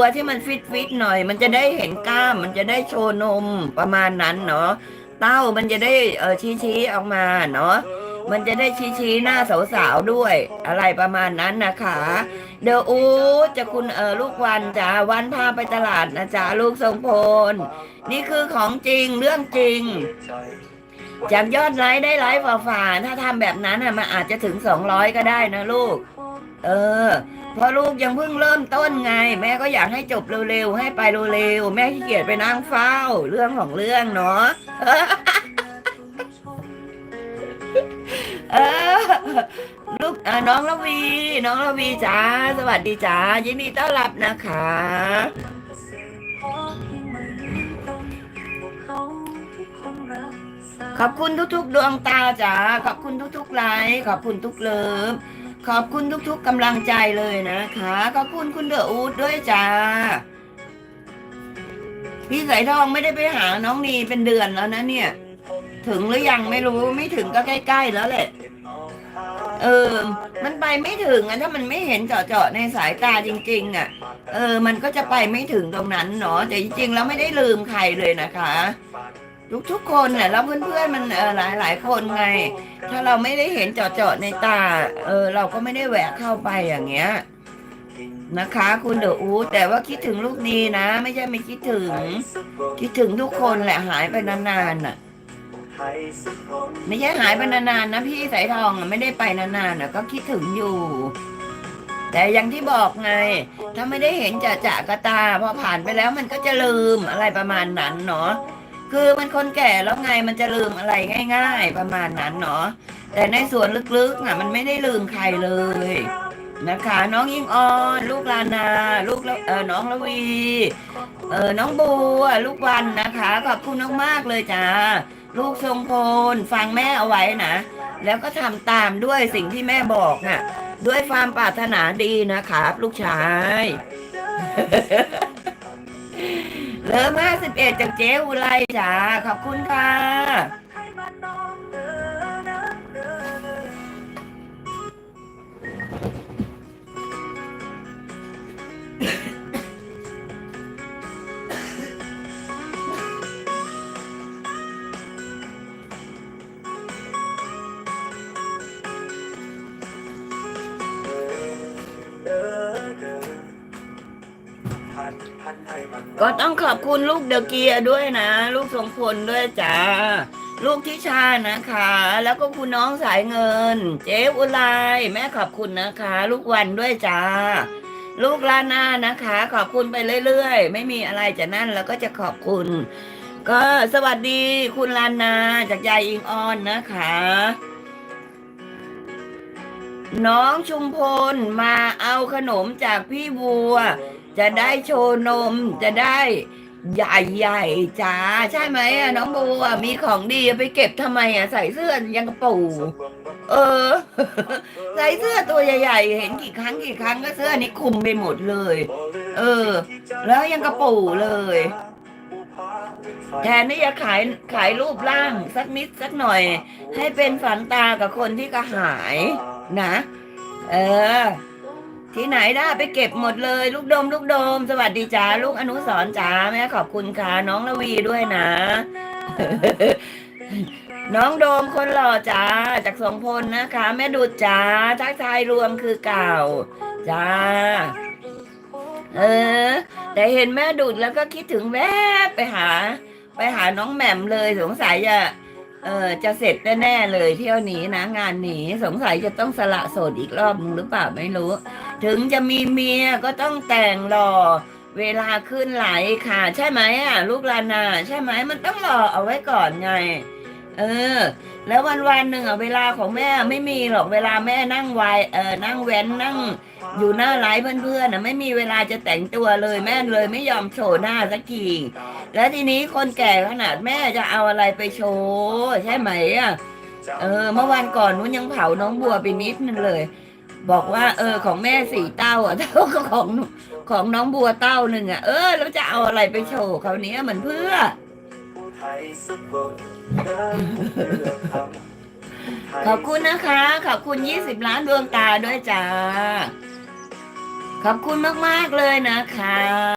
ตัวที่มันฟิตฟิตๆหน่อย มันจะได้เห็นกล้ามมันจะได้โชว์นมประมาณนั้นเนาะเต้ามันจะได้เออชี้ชี้ๆออกมาเนาะมันจะได้ชี้ชี้ๆหน้าสาวๆด้วย อะไรประมาณนั้นนะคะ เดี๋ยวอูจะคุณเออลูกวันจ้าวันพาไปตลาดนะจ๊ะลูกทรงพล นี่คือของจริงเรื่องจริงจากยอดไลค์ได้ไลค์ฝ่าๆถ้าทำแบบนั้นอะมันอาจจะถึงสองร้อยก็ได้นะลูก เออ เพราะลูกยังเพิ่งเริ่มต้นไง แม่ก็อยากให้จบเร็วๆให้ไปเร็วๆแม่ขี้เกียจไปนั่งเฝ้า เรื่องของเรื่องเนาะเออลูกเออน้องละวี น้องละวีจ้าสวัสดีจ้ายินดีต้อนรับนะคะขอบคุณทุกๆ ดวงตาจ้าขอบคุณทุกๆไลค์ขอบคุณทุกเลิฟ ขอบคุณทุกๆกำลังใจเลยนะคะ ขอบคุณคุณเดอะอูดด้วยจ้า พี่สายทองไม่ได้ไปหาน้องนีเป็นเดือนแล้วนะเนี่ย ถึงหรือยังไม่รู้ไม่ถึงก็ใกล้ๆแล้วแหละ เออ มันไปไม่ถึงอะถ้ามันไม่เห็นเจาะๆในสายตาจริง ๆ อะ เออ มันก็จะไปไม่ถึงตรงนั้นเนาะแต่จริงๆแล้วไม่ได้ลืมใครเลยนะคะ ทุกทุกๆคนเนี่ยแล้วเพื่อนๆมันเออหลายหลายๆคนไง ถ้าเราไม่ได้เห็นเจาะๆในตา เออ เราก็ไม่ได้แหวกเข้าไปอย่างเงี้ยนะคะคุณเดออูแต่ว่าคิดถึงลูกนี้นะ ไม่ใช่ไม่คิดถึง คิดถึงทุกคนแหละหายไปนานๆน่ะ ไม่ใช่หายไปนานๆนะพี่สายทองอะไม่ได้ไปนานๆนะก็คิดถึงอยู่ แต่อย่างที่บอกไง ถ้าไม่ได้เห็นจะจะกระตาพอผ่านไปแล้วมันก็จะลืมอะไรประมาณนั้นเนาะ คือมันคนแก่แล้วไงมันจะลืมอะไรง่าย ๆ ประมาณนั้นเนาะแต่ในส่วนลึกๆอะมันไม่ได้ลืมใครเลยนะคะ น้องยิงออนลูกลานา ลูกเออน้องละวีเออน้องบัวลูกวันนะคะขอบคุณมากๆเลยจ้าลูกทรงพลฟังแม่เอาไว้นะแล้วก็ทำตามด้วยสิ่งที่แม่บอกน่ะ ด้วยความปรารถนาดีนะครับลูกชาย เริ่ม 51 จากเจ๊อุไรจ้าขอบคุณค่ะ ก็ต้องขอบคุณลูกเดอะเกียด้วยนะ ลูกทรงพลด้วยจ้าลูกทิชานะคะ แล้วก็คุณน้องสายเงิน เจ๊อุไรแม่ขอบคุณนะคะ ลูกวันด้วยจ้าลูกลานานะคะ ขอบคุณไปเรื่อยๆ ไม่มีอะไรจะนั่นแล้วก็จะขอบคุณ ก็สวัสดีคุณลานาจากยายอิงออนนะคะ น้องชุมพลมาเอาขนมจากพี่บัว จะได้โชว์นมจะได้ใหญ่ๆจ้าใช่ไหมอะน้องบัวมีของดีไปเก็บทำไมอะใส่เสื้อยังกระปูเออ ใส่เสื้อตัวใหญ่ ๆ เห็นกี่ครั้งกี่ครั้งก็เสื้อนี้คลุมไปหมดเลย เออ แล้วยังกระปูเลยแทนที่จะขายขายรูปร่างสักนิดสักหน่อย ให้เป็นฝันตากับคนที่กระหายนะ เออ ที่ไหนได้ไปเก็บหมดเลย ลูกดม ลูกดม สวัสดีจ้าลูกอนุสรจ้าแม่ขอบคุณค่ะน้องละวีด้วยนะ น้องโดมคนหล่อจ้าจากสงพลนะคะ แม่ดูดจ้าทักทายรวมคือเก่า จ้า เออ แต่เห็นแม่ดูดแล้วก็คิดถึงแวบไปหา ไปหาน้องแหม่มเลยสงสัยจะ เออจะเสร็จแน่ๆเลยเที่ยวนี้นะ งานนี้สงสัยจะต้องสละโสดอีกรอบนึงหรือเปล่าไม่รู้ ถึงจะมีเมียก็ต้องแต่งหล่อเวลาขึ้นไหลค่ะ ใช่ไหมอะ ลูกลานา ใช่ไหมมันต้องรอเอาไว้ก่อนไง เออ แล้ววันวันหนึ่งอะเวลาของแม่ไม่มีหรอกเวลาแม่นั่งวายเออนั่งแว้นนั่ง อยู่หน้าไลฟ์เพื่อนๆนะไม่มีเวลาจะแต่งตัวเลยแม่เลยไม่ยอมโชว์หน้าสักทีแล้วทีนี้คนแก่ขนาดแม่จะเอาอะไรไปโชว์ใช่ไหมอะเออ เมื่อวันก่อนนู้นยังเผาน้องบัวไปนิดนึงเลย บอกว่า เออ ของแม่สี่เต้าอะเท่ากับของของน้องบัวเต้าหนึ่งอะเออแล้วจะเอาอะไรไปโชว์เขาเนี้ยมันเพื่อ ขอบคุณนะคะ ขอบคุณ 20 ล้านดวงตาด้วยจ้า ขอบคุณมาก ๆ เลยนะคะ